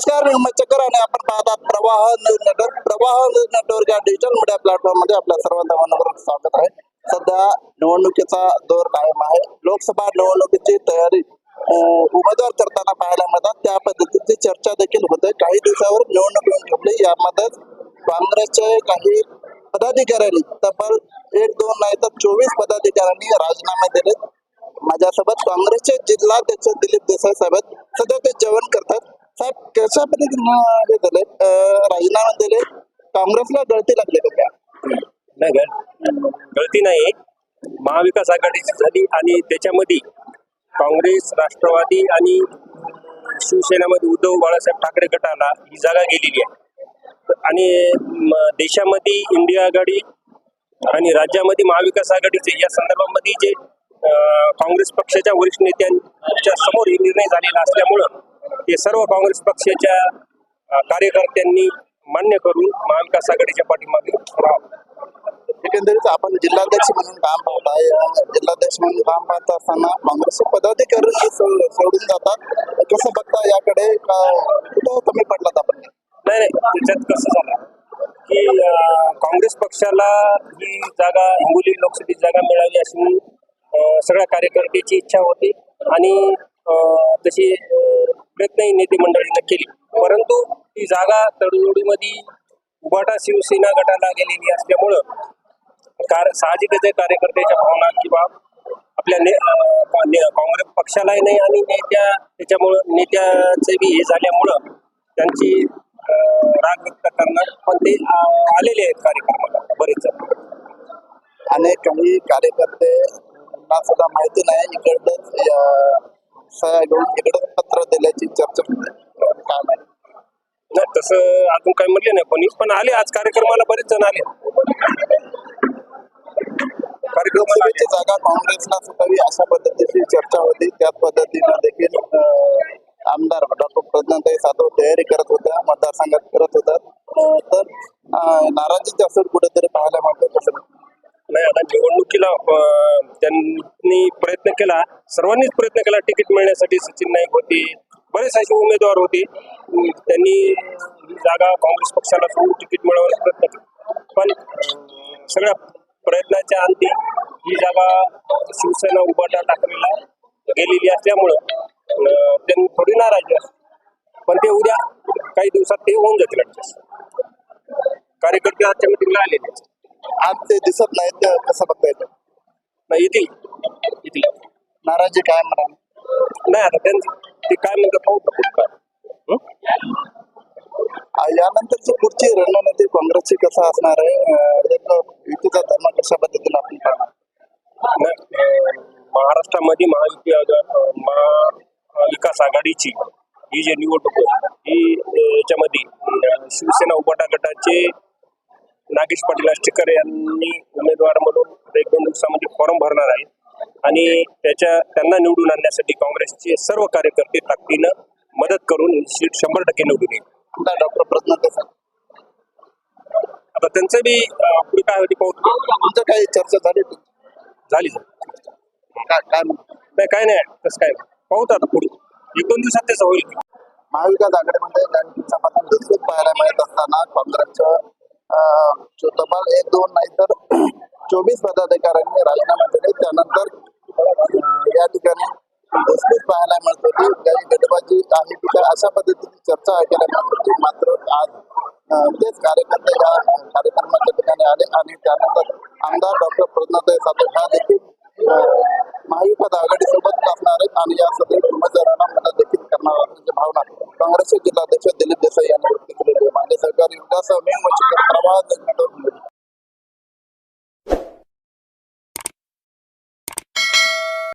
नमस्कार मी आणि आपण पाहतात Pravah news network Pravah news network या डिजिटल मीडिया प्लॅटफॉर्ममध्ये आपल्या सर्वांचं मनपूर्वक स्वागत आहे. सध्या निवडणुकीचा दौर कायम आहे. लोकसभा निवडणुकीची तयारी उमेदवार करताना पाहायला मिळतात. त्या पद्धतीची चर्चा देखील होते. काही दिवसावर निवडणूक येऊन ठेवली यामध्ये काँग्रेसचे काही पदाधिकाऱ्यांनी तब्बल एक दोन नाही तर चोवीस पदाधिकाऱ्यांनी राजीनामे दिले माझ्यासोबत काँग्रेसचे जिल्हाध्यक्ष दिलीप देसाई साहेब सध्या ते जेवण करतात. साहेब कशा पद्धतीने हे दिले अं, दिले काँग्रेसला गळती लागली का नाही गळ- गळती नाही. महाविकास आघाडीची झाली आणि त्याच्यामध्ये काँग्रेस राष्ट्रवादी आणि शिवसेनेमध्ये उद्धव बाळासाहेब ठाकरे गटाला ही जागा गेलेली आहे. आणि म, देशामध्ये इंडिया आघाडी आणि राज्यामध्ये महाविकास आघाडीचे या संदर्भामध्ये जे अं, काँग्रेस पक्षाच्या वरिष्ठ नेत्यांच्या समोर हे निर्णय झालेला असल्यामुळं ते सर्व काँग्रेस पक्षाच्या कार्यकर्त्यांनी मान्य करून महाविकास आघाडीच्या पाठीमागे राहावं. एकंदरीत आपण जिल्हाध्यक्ष म्हणून काम पाहताय जिल्हाध्यक्ष म्हणून काम पाहत असताना काँग्रेसचे पदाधिकारी सोडून जातात. कसं बघता याकडे? का कुठं कमी पडलात आपण? नाही नाही. त्याच्यात कसं झालं की काँग्रेस पक्षाला ही जागा हिंगोली लोकसभेची जागा मिळावी अशी सगळ्या कार्यकर्त्याची इच्छा होती. आणि तशी प्रयत्नही नेते मंडळीनं केली. परंतु ती जागा तडजोडीमध्ये उभाटा शिवसेना गटाला गेलेली असल्यामुळं कार साहजिकच आहे कार्यकर्त्याच्या भावना किंवा आपल्या ने काँग्रेस पक्षालाही नाही आणि नेत्या त्याच्यामुळं नेत्याचे बी हे झाल्यामुळं त्यांची राग व्यक्त करणार पण ते आलेले आहेत कार्यक्रमाला बरेच अनेक काही कार्यकर्ते सुद्धा माहिती नाही इकडंच पत्र दिल्याची चर्चा नाही तसं अजून काही म्हणले नाही कोणी. पण आले आज कार्यक्रमाला बरेच जण आले. लोकसभेची जागा काँग्रेसला सुटावी अशा पद्धतीची चर्चा होती. त्याच पद्धतीनं देखील आमदार डॉक्टर प्रज्ञाताई सातव तयारी करत होत्या मतदारसंघात करत होतात तर अं, नाराजीची असेल कुठेतरी पाहायला मिळतं नाही आता निवडणुकीला त्यांनी प्रयत्न केला. सर्वांनीच प्रयत्न केला तिकीट मिळण्यासाठी. सचिन नाईक होते बरेच असे उमेदवार होते. त्यांनी जागा काँग्रेस पक्षाला सोडून तिकीट मिळवण्याचा प्रयत्न केला. पण सगळ्या प्रयत्नाच्या अंती ही जागा शिवसेना उभाटा टाकलेला गेलेली असल्यामुळं त्यांनी थोडी नाराजी पण ते उद्या काही दिवसात ते होऊन जातील कार्यकर्ते आजच्या मिटिंगला आलेले आहेत. आज ते दिसत नाहीत तर कसं बघता येतं? नाही येतील. येतील. नाराजी काय म्हणा? नाही आता त्यांचं ते काय म्हणतात पाहू का पुढं काय हं? आ, यानंतरची पुढची रणनीती काँग्रेसची कसं असणार आहे? अं, एक युतीचा धर्म कशा पद्धतीने आपण पाहणार? नाही, अं, महाराष्ट्रामध्ये महायुती आघा- अं, महाविकास आघाडीची ही जी निवडणूक आहे ही अं, याच्यामध्ये अं, शिवसेना उपाटा गटाचे नागेश पाटील आष्टीकर यांनी उमेदवार म्हणून एक दोन दिवसामध्ये फॉर्म भरणार आहे. आणि त्याच्या त्यांना निवडून आणण्यासाठी काँग्रेसचे सर्व कार्यकर्ते ताकदीनं मदत करून ही सीट शंभर टक्के निवडून येईल. डॉक्टर देसाई आता त्यांचं बी पुढे काय होते पाहू? तुमचं काही चर्चा झाली? झाली काय? नाही काय नाही तसं काय. पाहू आता पुढे. एक दोन दिवसात त्याचं होईल. महाविकास आघाडीमध्ये पाहायला मिळत असताना काँग्रेसचं तब्बल एक दोन नाही तर चोवीस पदाधिकाऱ्यांनी राजीनामा दिले. त्यानंतर या ठिकाणी विस्तृत पाहायला मिळत. होती काही गटबाजी आहे की अशा पद्धतीची चर्चा ऐकायला मिळत होती मात्र आज तेच कार्यकर्ते या कार्यक्रमाच्या ठिकाणी आले आणि त्यानंतर आमदार डॉक्टर प्रज्ञाताई सातव हा देखील अं, आघाडीसोबत असणार आहेत आणि या सदरी उमेदवारांना मदत देखील करणार असल्याची भावना काँग्रेसचे जिल्हाध्यक्ष दिलीप देसाई यांनी व्यक्त केलेली आहे